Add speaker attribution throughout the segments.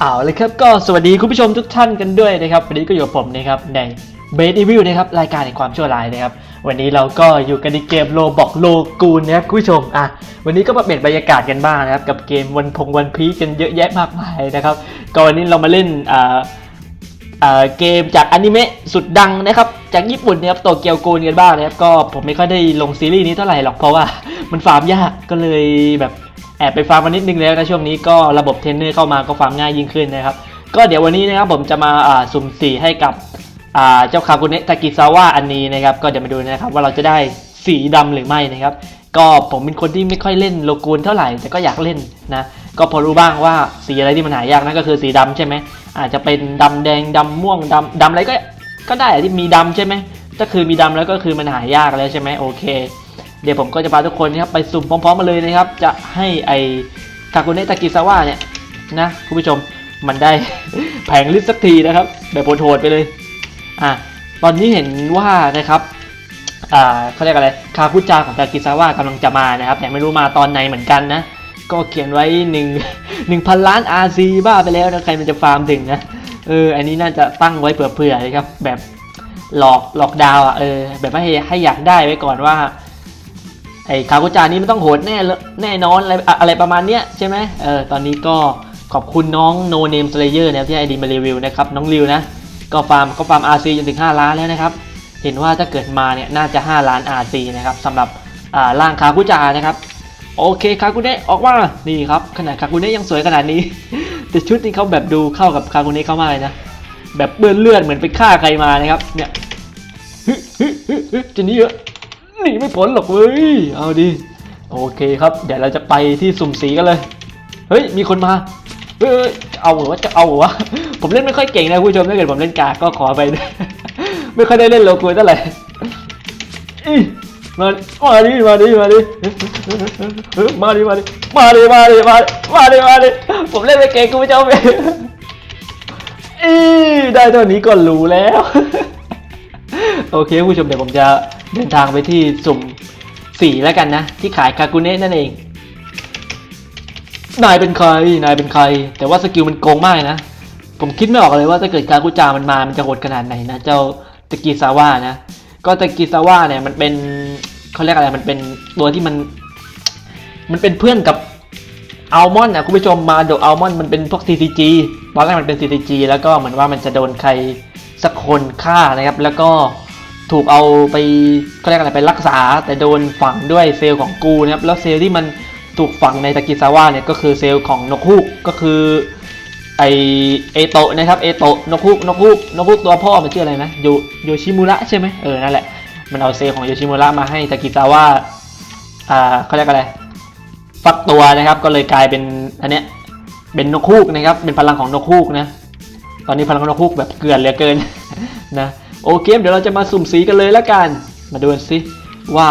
Speaker 1: เอาเลยครับก็สวัสดีคุณผู้ชมทุกท่านกันด้วยนะครับวันนี้ก็อยู่กับผมนะครับในเบส e วิวนะครับรายการแห่งความชั่วร้ายนะครับ วันนี้เราก็อยู่กันในเกมโลบอกโลกูนนะครับคุณผู้ชมอะวันนี้ก็มาเปลี่ยนบรรยากาศกันบ้างนะครับ กับเกมวันพงวันพีกันเยอะแยะมากมายนะครับก็วันนี้เรามาเล่นอ่าอ่าเกมจากอนิเมะสุดดังนะครับ จากญี่ปุ่นนะครับโตเกียวกูนกันบ้างนะครับ ก็ผมไม่ค่อยได้ลงซีรีส์นี้เท่าไหร่หรอกเพราะว่ามันฟาร์มยากก็เลยแบบ แอบไปฟาร์มมานิดนึงแล้วนะช่วงนี้ก็ระบบเทรนเนอร์เข้ามาก็ฟาร์มง่ายยิ่งขึ้นนะครับ ก็เดี๋ยววันนี้นะครับผมจะมาสุ่มสีให้กับเจ้าคากุเนะทากิซาวะอันนี้นะครับ ก็เดี๋ยวมาดูนะครับว่าเราจะได้สีดำหรือไม่นะครับ ก็ผมเป็นคนที่ไม่ค่อยเล่นโลกูนเท่าไหร่แต่ก็อยากเล่นนะก็พอรู้บ้างว่าสีอะไรที่มันหายากนั่นก็คือสีดำใช่ไหมอาจจะเป็นดำแดงดำม่วงดำดำอะไรก็ก็ได้ที่มีดำใช่ไหมถ้าคือมีดำแล้วก็คือมันหายากแล้วใช่ไหมโอเค เดี๋ยวผมก็จะพาทุกคนนะครับไปสุ่มพร้อมๆมาเลยนะครับ จะให้ไอคากุเนะทากิซาวะเนี่ยนะคุณผู้ชมมันได้แผงลิสต์สักทีนะครับ แบบโหดๆไปเลยอะตอนนี้เห็นว่านะครับอ่าเขาเรียกอะไรคาคุจาของทากิซาวะกำลังจะมานะครับ แต่ไม่รู้มาตอนไหนเหมือนกันนะก็เขียนไว้หนึ่งหนึ่งพันล้าน RC บ้าไปแล้วนะใครมันจะฟาร์มถึงนะเอออันนี้น่าจะตั้งไว้เผื่อๆนะครับ แบบหลอกหลอกดาวอะเออแบบให้ให้อยากได้ไว้ก่อนว่า ไอ้คากุจานี้มันต้องโหดแน่แน่นอนอะไรอะไรประมาณเนี้ยใช่ไหมเออตอนนี้ก็ขอบคุณน้อง No Name Slayer นะครับที่ไอดีมารีวิวนะครับน้องริวนะก็ฟาร์มก็ฟาร์ม RC จนถึง 5 ล้านแล้วนะครับ เห็นว่าถ้าเกิดมาเนี่ยน่าจะ 5 ล้าน RC นะครับสำหรับอ่าร่างคากุจานะครับ โอเคคากุเนะออกมานี่ครับขนาดคากุเนะยังสวยขนาดนี้ แต่ชุดนี้เขาแบบดูเข้ากับคากุเนะเข้ามากเลยนะ แบบเปื้อนเลือดเหมือนไปฆ่าใครมานะครับเนี่ยฮึฮึฮึฮึจะนี้เหรอหนี ไม่พ้นหรอกเว้ย เอาดิโอเคครับ เดี๋ยวเราจะไปที่สุ่มสีกันเลย เฮ้ย มีคนมา เฮ้ยจะเอาเหรอวะจะเอาเหรอวะ ผมเล่นไม่ค่อยเก่งนะคุณผู้ชมถ้าเกิดผมเล่นกากก็ขอไปด้วยไม่ค่อยได้เล่นโลกุนเท่าไหร่อีมามาดิมาดิมาดิมาดิมาดิมาดิมาดิมาดิมาดิมาดิผมเล่นไม่เก่งคุณผู้ชมเอีได้เท่านี้ก็รู้แล้ว โอเคผู้ชมเดี๋ยวผมจะ เดินทางไปที่สุ่มสีแล้วกันนะ ที่ขายคากุเนะนั่นเอง นายเป็นใคร นายเป็นใคร แต่ว่าสกิลมันโกงมากนะ ผมคิดไม่ออกเลยว่าถ้าเกิดคากุจามันมา มันจะโหดขนาดไหนนะเจ้าตะกีซาวะนะ ก็ตะกีซาวะเนี่ยมันเป็นเขาเรียกอะไรมันเป็นตัวที่มัน มันเป็นเพื่อนกับอัลมอนด์นะคุณผู้ชมมาโดอัลมอนด์มันเป็นพวก CCG ตอนแรกมันเป็น CCG แล้วก็เหมือนว่ามันจะโดนใครสักคนฆ่านะครับ แล้วก็ ถูกเอาไปเขาเรียกอะไรไปรักษา แต่โดนฝังด้วยเซลล์ของกูนะครับแล้วเซลล์ที่มันถูกฝังในตะกิซาวะเนี่ยก็คือเซลล์ของนกฮูกก็คือไอเอโตะนะครับเอโตะนกฮูกนกฮูกนกฮูกตัวพ่อมันชื่ออะไรนะโยโยชิมุระใช่ไหมเออนั่นแหละมันเอาเซลล์ของโยชิมุระมาให้ตะกิซาวะอ่าเขาเรียกอะไรฟักตัวนะครับก็เลยกลายเป็นอันเนี้ยเป็นนกฮูกนะครับเป็นพลังของนกฮูกนะตอนนี้พลังของนกฮูกแบบเกลือนเหลือเกินนะ โอเคเดี๋ยวเราจะมาสุ่มสีกันเลยแล้วกัน มาดูสิว่า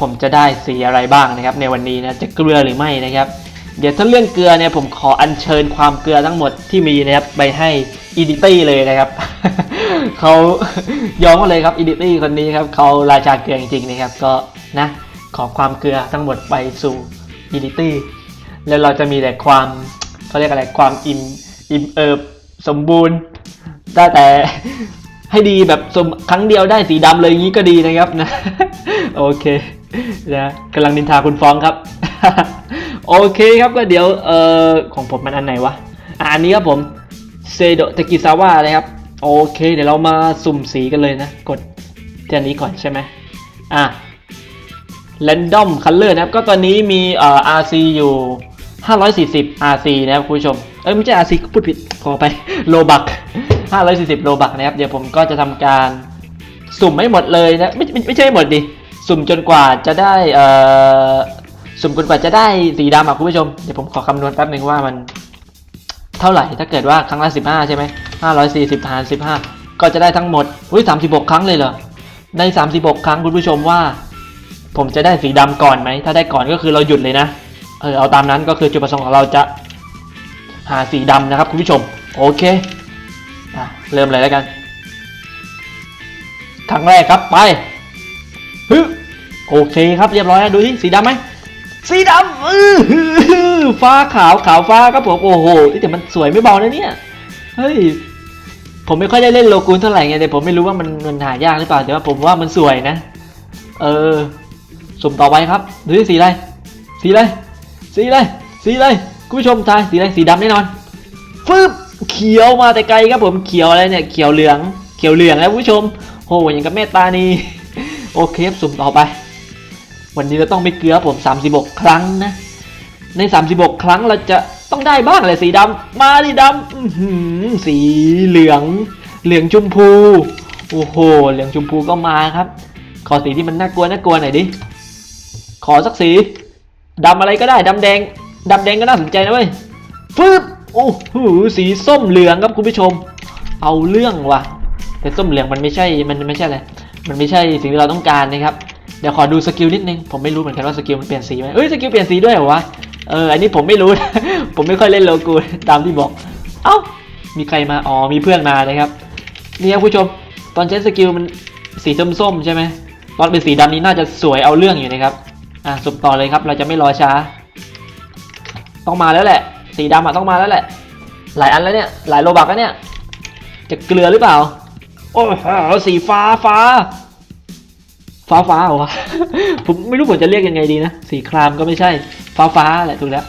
Speaker 1: ผมจะได้สีอะไรบ้างนะครับ ในวันนี้นะจะเกลือหรือไม่นะครับ เดี๋ยวถ้าเรื่องเกลือเนี่ยผมขออัญเชิญความเกลือทั้งหมดที่มีนะครับไปให้อีดิตี้เลยนะครับเขายอมมาเลยครับอีดิตี้คนนี้ครับเขาราชาเกลือจริงๆนะครับก็นะขอความเกลือทั้งหมดไปสู่อีดิตี้แล้วเราจะมีแต่ความเขาเรียกอะไรความอิ่มอิ่มเอิบสมบูรณ์ได้แต่ ให้ดีแบบสมครั้งเดียวได้สีดำเลยอย่างนี้ก็ดีนะครับนะ โอเคนะกำลังนินทาคุณฟ้องครับ โอเคครับก็เดี๋ยวเอ่อของผมมันอันไหนวะอันนี้ครับผมเซโดเตกิซาวะนะครับ โอเค เดี๋ยวเรามาสุ่มสีกันเลยนะ กดที่อันนี้ก่อนใช่ไหมอะ Random Color นะครับ ก็ตอนนี้มีเอ่อ RC อยู่ 540 RC นะครับคุณผู้ชม เอ้ยไม่ใช่ RC พูดผิดขอไปโลบัก540 โลบักนะครับ เดี๋ยวผมก็จะทำการสุ่มไม่หมดเลยนะไม่ไม่ไม่ใช่หมดดิ สุ่มจนกว่าจะได้เอ่อสุ่มจนกว่าจะได้สีดำอะคุณผู้ชม เดี๋ยวผมขอคำนวณแป๊บหนึ่งว่ามันเท่าไหร่ถ้าเกิดว่าครั้งละ 15 ใช่ไหม540หาร15 ก็จะได้ทั้งหมดอุ้ย36 ครั้งเลยเหรอ ใน 36 ครั้งคุณผู้ชมว่า ผมจะได้สีดำก่อนไหม ถ้าได้ก่อนก็คือเราหยุดเลยนะ เออเอาตามนั้นก็คือจุดประสงค์ของเราจะ หาสีดำนะครับคุณผู้ชม โอเคอเริ่มเลยแล้วกันครั้งแรกครับไปฮึโอเคครับเรียบร้อยแล้วดูที่สีดำไหมสีดำอื้ออฟ้าขาวขาวฟ้าครับผมโอ้โหแต่มันสวยไม่เบานะเนี่ยเฮ้ยผมไม่ค่อยได้เล่นโลกูนเท่าไหร่ไงแต่ผมไม่รู้ว่ามันมันหายากหรือเปล่าแต่ว่าผมว่ามันสวยนะ เออสุ่มต่อไปครับดูที่สีอะไรสีอะไรสีอะไรสีอะไร คุณผู้ชมทายสีอะไรสีดำแน่นอนฟึบเขียวมาแต่ไกลครับผมเขียวอะไรเนี่ยเขียวเหลืองเขียวเหลืองแล้วคุณผู้ชมโอ้อย่างกับแม่ตานีโอเคครับสุ่มต่อไป วันนี้เราต้องไปเกลือผม36 ครั้งนะ ใน 36 ครั้งเราจะต้องได้บ้างเลยสีดำมาดิดำสีเหลืองเหลืองชมพูโอ้โหเหลืองชมพูก็มาครับ ขอสีที่มันน่ากลัวน่ากลัวหน่อยดิขอสักสีดำอะไรก็ได้ดำแดง ดำแดงก็น่าสนใจนะเว้ยฟึบโอ้โหสีส้มเหลืองครับคุณผู้ชม เอาเรื่องว่ะ แต่ส้มเหลืองมันไม่ใช่มันไม่ใช่อะไรมันไม่ใช่สิ่งที่เราต้องการนะครับเดี๋ยวขอดูสกิลนิดนึงผมไม่รู้เหมือนกันว่าสกิลมันเปลี่ยนสีไหมเอ้ยสกิลเปลี่ยนสีด้วยเหรอวะเอออันนี้ผมไม่รู้ ผมไม่ค่อยเล่นโลกูตามที่บอก เอ้ามีใครมาอ๋อมีเพื่อนมานะครับนี่ครับผู้ชมตอนใช้สกิลมันสีส้มๆใช่ไหมตอนเป็นสีดำนี้น่าจะสวยเอาเรื่องอยู่นะครับอะสุ่มต่อเลยครับ เราจะไม่รอช้า ต้องมาแล้วแหละ สีดำอะต้องมาแล้วแหละ หลายอันแล้วเนี่ย หลายโลบักแล้วเนี่ย จะเกลือหรือเปล่า โอ้โหสีฟ้าฟ้า ฟ้าฟ้าเหรอวะ ผมไม่รู้ผมจะเรียกยังไงดีนะ สีครามก็ไม่ใช่ ฟ้าฟ้าแหละถูกแล้ว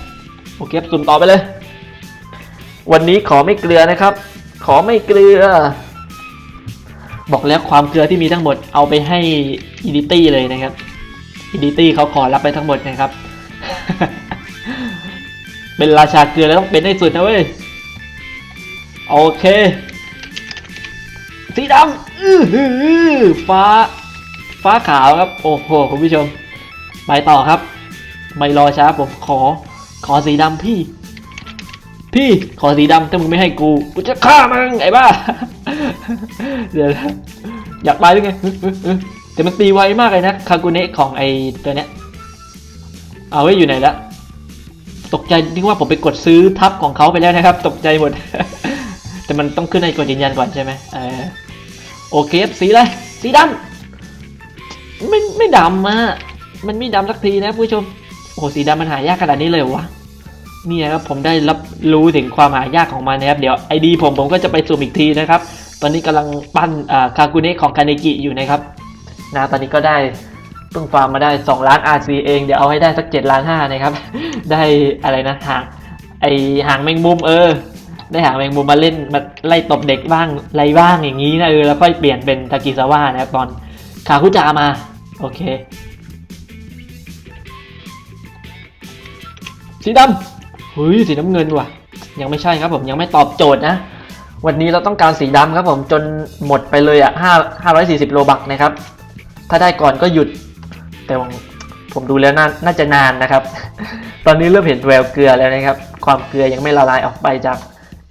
Speaker 1: โอเคสุ่มต่อไปเลย วันนี้ขอไม่เกลือนะครับ ขอไม่เกลือ บอกแล้วความเกลือที่มีทั้งหมดเอาไปให้อิดิตี้เลยนะครับอิดิตี้เขาขอรับไปทั้งหมดนะครับ เป็นราชาเกลือแล้วต้องเป็นให้สุดนะเว้ย โอเค สีดำอื้อหือฟ้า ฟ้าขาวครับ โอ้โห คุณผู้ชม ไปต่อครับ ไม่รอช้าผมขอ ขอสีดำพี่ พี่ขอสีดำถ้ามึงไม่ให้กู กูจะฆ่ามึงไอ้บ้า เดี๋ยวนะอยากไปหรือไงแต่มันตีไวมากเลยนะ คากุเนะของไอ้ตัวเนี้ย เอาไว้อยู่ไหนละ ตกใจนึกว่าผมไปกดซื้อทับของเขาไปแล้วนะครับ ตกใจหมด แต่มันต้องขึ้นในกดยืนยันก่อนใช่ไหมเออโอเคสีอะไรสีดำไม่ไม่ดำอะมันไม่ดำสักทีนะผู้ชมโอ้โหสีดำมันหายากขนาดนี้เลยวะเนี่ยครับผมได้รับรู้ถึงความหายากของมันนะครับ เดี๋ยวไอดีผมผมก็จะไปสุ่มอีกทีนะครับ ตอนนี้กำลังปั้นอ่าคากุเนะของคาเนกิอยู่นะครับนะตอนนี้ก็ได้ เพิ่งฟาร์มมาได้ 2 ล้าน RC เอง เดี๋ยวเอาให้ได้สัก7ล้าน5นะครับ ได้อะไรนะหางไอหางแมงมุมเออ ได้หางแมงมุมมาเล่นมาไล่ตบเด็กบ้างไรบ้างอย่างนี้นะเออแล้วค่อยเปลี่ยนเป็นทากิซาวะนะครับตอนคาคุจามา โอเค สีดำเฮ้ยสีน้ำเงินว่ะ ยังไม่ใช่ครับผมยังไม่ตอบโจทย์นะวันนี้เราต้องการสีดำครับผมจนหมดไปเลยอะห้าห้าร้อยสี่สิบโลบักนะครับ ถ้าได้ก่อนก็หยุด แต่ว่าผมดูแล้วน่าน่าจะนานนะครับ ตอนนี้เริ่มเห็นแววเกลือแล้วนะครับ ความเกลือยังไม่ละลายออกไปจาก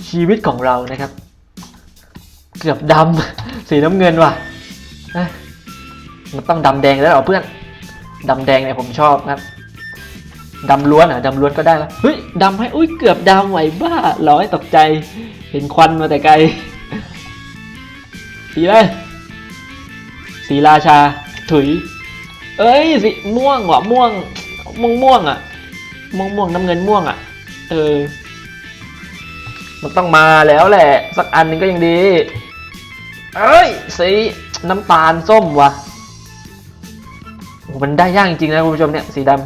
Speaker 1: ชีวิตของเรานะครับ เกือบดำสีน้ำเงินว่ะมันต้องดำแดงแล้วเหรอเพื่อนดำแดงเนี่ยผมชอบครับดำล้วนอะดำล้วนก็ได้แล้วเฮ้ยดำให้อุ้ยเกือบดำไหวบ้าร้อยตกใจ เห็นควันมาแต่ไกล สีอะไรสีราชาถุย เอ้ยสีม่วงว่ะม่วง ม่วงม่วงอะ ม่วงม่วงน้ำเงินม่วงอะ เออ มันต้องมาแล้วแหละ สักอันหนึ่งก็ยังดี เอ้ยสีน้ำตาลส้มว่ะโอ้มันได้ยากจริงๆนะคุณผู้ชมเนี่ยสีดำ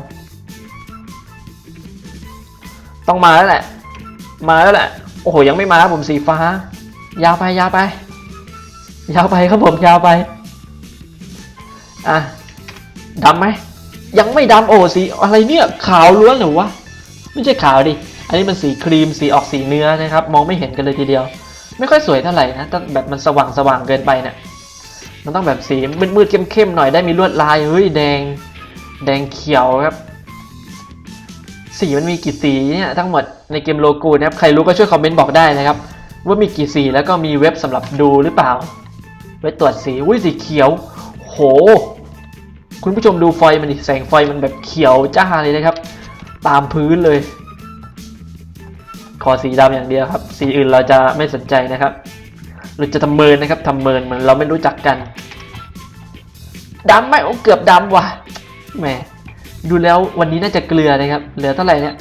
Speaker 1: ต้องมาแล้วแหละ มาแล้วแหละ โอ้โหยังไม่มาครับผมสีฟ้า ยาวไปยาวไป ยาวไปครับผมยาวไป อะ ดำไหมยังไม่ดำโอ้สีอะไรเนี่ยขาวล้วนเหรอวะไม่ใช่ขาวดิอันนี้มันสีครีมสีออกสีเนื้อนะครับ มองไม่เห็นกันเลยทีเดียว ไม่ค่อยสวยเท่าไหร่นะต้องแบบมันสว่างสว่างเกินไปเนี่ยมันต้องแบบสีมืดๆเข้มๆหน่อยได้มีลวดลายเฮ้ยแดง แดงเขียวครับ สีมันมีกี่สีเนี่ยทั้งหมดในเกมโลโกูนะครับใครรู้ก็ช่วยคอมเมนต์บอกได้นะครับ ว่ามีกี่สีแล้วก็มีเว็บสำหรับดูหรือเปล่าไว้ตรวจสีอุ้ยสีเขียว โห คุณผู้ชมดูไฟมันดิแสงไฟมันแบบเขียวจ้าเลยนะครับ ตามพื้นเลย ขอสีดำอย่างเดียวครับ สีอื่นเราจะไม่สนใจนะครับเราจะทำเมินนะครับทำเมินเหมือนเราไม่รู้จักกันดำไหมโอ้เกือบดำว่ะแหมดูแล้ววันนี้น่าจะเกลือนะครับ เหลือเท่าไหร่เนี่ย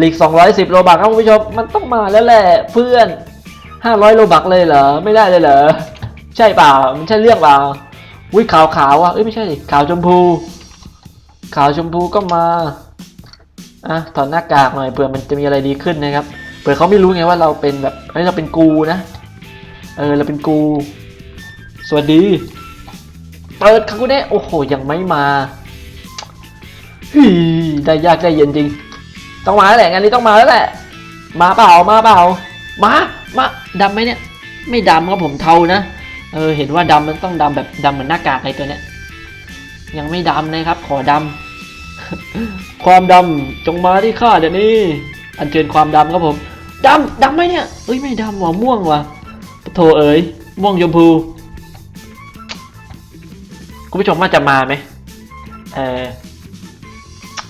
Speaker 1: ลีก210 โลบักครับคุณผู้ชม มันต้องมาแล้วแหละเพื่อน 500 โลบักเลยเหรอ ไม่ได้เลยเหรอ ใช่เปล่า มันใช่เรื่องเปล่า อุ้ยขาวขาวๆอะเอ้ยไม่ใช่ดิขาวชมพู ขาวชมพูก็มาอะถอดหน้ากากหน่อยเผื่อมันจะมีอะไรดีขึ้นนะครับเผื่อเขาไม่รู้ไงว่าเราเป็นแบบเฮ้ยเราเป็นกูนะ เออเราเป็นกู สวัสดี เปิดคาคุเนะโอ้โหยังไม่มาฮีได้ยากได้เย็นจริง ต้องมาแล้วแหละงานนี้ต้องมาแล้วแหละ มาเปล่ามาเปล่า มา มาดำไหมเนี่ย ไม่ดำครับผมเทานะ เออเห็นว่าดำมันต้องดำแบบดำเหมือนหน้ากากอะไรตัวเนี้ย ยังไม่ดำนะครับ ขอดำความดำจงมาที่ข้าเดี๋ยวนี้อันเชิญความดำครับผมดำดำไหมเนี่ยเอ้ยไม่ดำว่ะม่วงว่ะโถเอ๋ยม่วงชมพูคุณผู้ชมว่าจะมาไหมเออ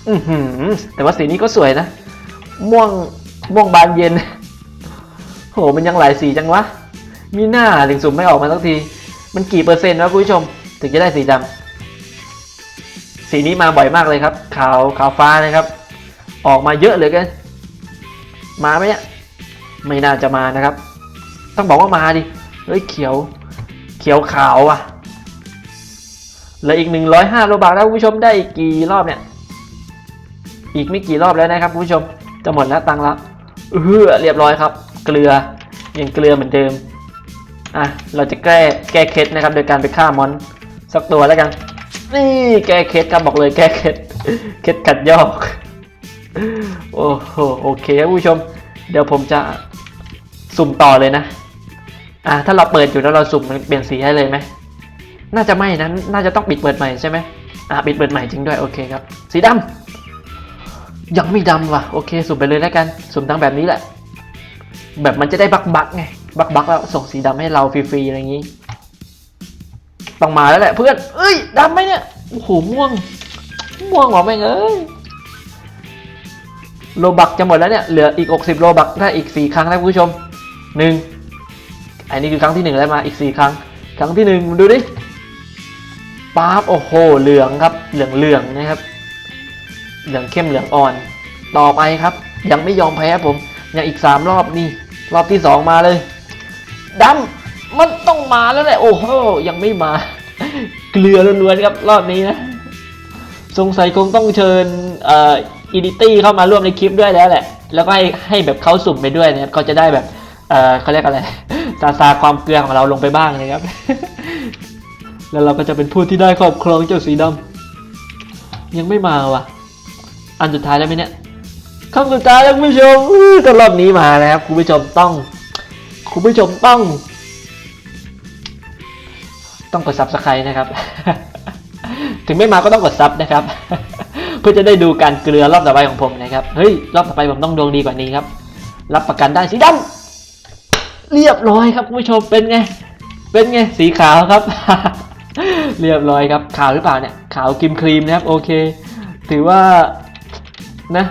Speaker 1: อือหือแต่ว่าสีนี้ก็สวยนะ ม่วงม่วงบานเย็นโหมันยังหลายสีจังวะ มีหน้าถึงสุ่มไม่ออกมาสักที มันกี่เปอร์เซ็นต์วะคุณผู้ชม ถึงจะได้สีดำสีนี้มาบ่อยมากเลยครับ ขาวขาวฟ้านะครับ ออกมาเยอะเหลยกัน มาไหมเนี่ยไม่น่าจะมานะครับ ต้องบอกว่ามาดิ เฮ้ยเขียว เขียวขาวอะเหลืออีก 105โลบาทแล้วคุณผู้ชมได้อีกกี่รอบเนี่ย อีกไม่กี่รอบแล้วนะครับคุณผู้ชม จะหมดแล้วตังค์แล้วเออเรียบร้อยครับ เกลือยังเกลือเหมือนเดิม อะเราจะแก้แก้เคล็ดนะครับ โดยการไปฆ่ามอนสักตัวแล้วกัน นี่แก้เคล็ดครับบอกเลยแก้เคล็ดเคล็ดขัดยอก โอ้โหโอเคครับผู้ชม เดี๋ยวผมจะสุ่มต่อเลยนะ อะถ้าเราเปิดอยู่แล้วเราสุ่มมันเปลี่ยนสีให้เลยไหมน่าจะไม่นะน่าจะต้องปิดเปิดใหม่ใช่ไหมอะปิดเปิดใหม่จริงด้วยโอเคครับ สีดำยังไม่ดำว่ะโอเค สุ่มไปเลยแล้วกัน สุ่มตั้งแบบนี้แหละ แบบมันจะได้บักบักไง บักบักแล้วส่งสีดำให้เราฟรีๆอะไรอย่างนี้ ต้องมาแล้วแหละเพื่อน เอ้ยดำไหมเนี่ย โอ้โหม่วง ม่วงหรอแม่งเอ้ย โลบักจะหมดแล้วเนี่ย เหลืออีก 60 โลบักได้อีก 4 ครั้งนะคุณผู้ชมหนึ่งอันนี้คือครั้งที่หนึ่งแล้วมาอีก 4 ครั้ง ครั้งที่หนึ่งดูดิป๊าบโอ้โห เหลืองครับ เหลืองเหลืองนะครับ เหลืองเข้มเหลืองอ่อน ต่อไปครับ ยังไม่ยอมแพ้ผม ยังอีก 3 รอบนี่ รอบที่ 2 มาเลย ดำมันต้องมาแล้วแหละ โอ้โห ยังไม่มา เกลือล้วนๆครับรอบนี้นะ สงสัยคงต้องเชิญอีดิตี้เข้ามาร่วมในคลิปด้วยแล้วแหละ แล้วก็ให้ให้แบบเขาสุ่มไปด้วยนะครับเขาจะได้แบบเออเขาเรียกอะไรซาซาความเกลือของเราลงไปบ้างนะครับ แล้วเราก็จะเป็นผู้ที่ได้ครอบครองเจ้าสีดำยังไม่มาว่ะ อันสุดท้ายแล้วไหมเนี่ยคำสุดท้ายแล้วคุณผู้ชมแต่รอบนี้มาแล้วครับคุณผู้ชมต้อง คุณผู้ชมต้อง ต้องกด subscribe นะครับ ถึงไม่มาก็ต้องกดซับนะครับ เพื่อจะได้ดูการเกลือรอบต่อไปของผมนะครับเฮ้ยรอบต่อไปผมต้องดวงดีกว่านี้ครับ รับประกันได้สีดำเรียบร้อยครับคุณผู้ชมเป็นไง เป็นไงสีขาวครับ เรียบร้อยครับขาวหรือเปล่าเนี่ยขาวครีมครีมนะครับ โอเค ถือว่านะ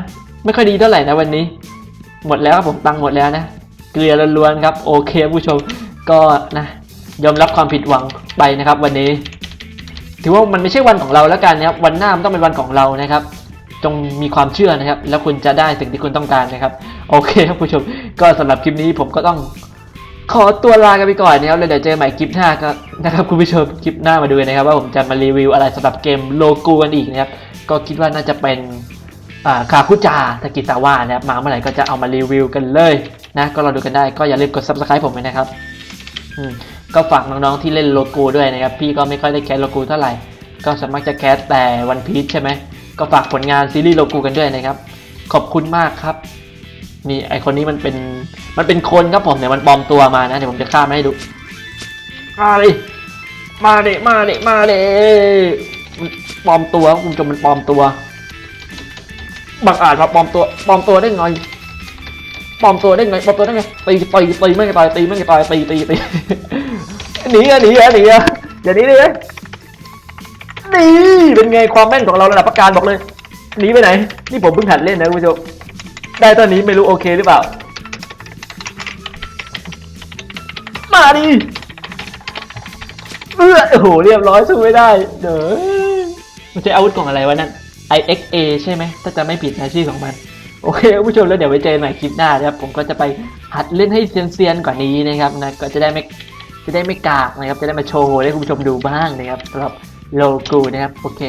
Speaker 1: ไม่ค่อยดีเท่าไหร่นะวันนี้ หมดแล้วครับผมตังค์หมดแล้วนะ เกลือล้วนๆครับ โอเคผู้ชมก็นะยอมรับความผิดหวังไปนะครับ วันนี้ ถือว่ามันไม่ใช่วันของเราแล้วกันนะครับ วันหน้ามันต้องเป็นวันของเรานะครับ จงมีความเชื่อนะครับ แล้วคุณจะได้สิ่งที่คุณต้องการนะครับ โอเคครับผู้ชม ก็สำหรับคลิปนี้ผมก็ต้องขอตัวลากันไปก่อนนะครับแล้วเดี๋ยวเจอใหม่คลิปหน้าก็นะครับคุณผู้ชมคลิปหน้ามาดูนะครับ ว่าผมจะมารีวิวอะไรสำหรับเกมโลกูกันอีกนะครับ ก็คิดว่าน่าจะเป็นคาคุจาทากิตาวะนะครับมาเมื่อไหร่ก็จะเอามารีวิวกันเลย นะก็รอดูกันได้ก็อย่าลืมกด subscribe ผมไว้นะครับอืมก็ฝากน้องๆที่เล่นโลกูด้วยนะครับ พี่ก็ไม่ค่อยได้แคสโลกูเท่าไหร่ ก็สวนมัครจะแคสแต่วันพีชใช่ไหมก็ฝากผลงานซีรีส์โลกูกันด้วยนะครับ ขอบคุณมากครับ นี่ไอคนนี้มันเป็นมันเป็นคนครับผมเนี่ยวมันปลอมตัวมานะเดี๋ยวผมจะข้ามมาให้ดูมาดิมาดิมาดิมาดิปลอมตัวคุณผู้ชมมันปลอมตัวบังอาจมาปลอมตัวปลอมตัวได้ไง ปลอมตัวได้ไงปลอมตัวได้ไงตีตีตีไม่ตายตีไม่ตายตีตีตีหนีอะหนีอะหนีอะอย่าหนีดินี่เป็นไงความแม่นของเราระดับประการบอกเลยหนีไปไหน นี่ผมเพิ่งหัดเล่นนะคุณผู้ชมได้ตอนนี้ไม่รู้โอเคหรือเปล่า มาดิเออโอ้โหเรียบร้อยสู้ไม่ได้เด้อมันใช้อาวุธของอะไรวะนั่น IXA ใช่ไหมถ้าจะไม่ผิดนะชื่อของมัน โอเคคุณผู้ชมแล้วเดี๋ยวไว้เจอกันใหม่คลิปหน้านะครับ ผมก็จะไปหัดเล่นให้เซียนๆกว่านี้นะครับนะก็จะได้ไม่จะได้ไม่กากนะครับ จะได้มาโชว์ให้คุณผู้ชมดูบ้างนะครับสำหรับโลกูนะครับ โอเค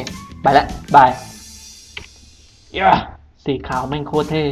Speaker 1: ไปละบายย่าสีขาวแม่งโคตรเท่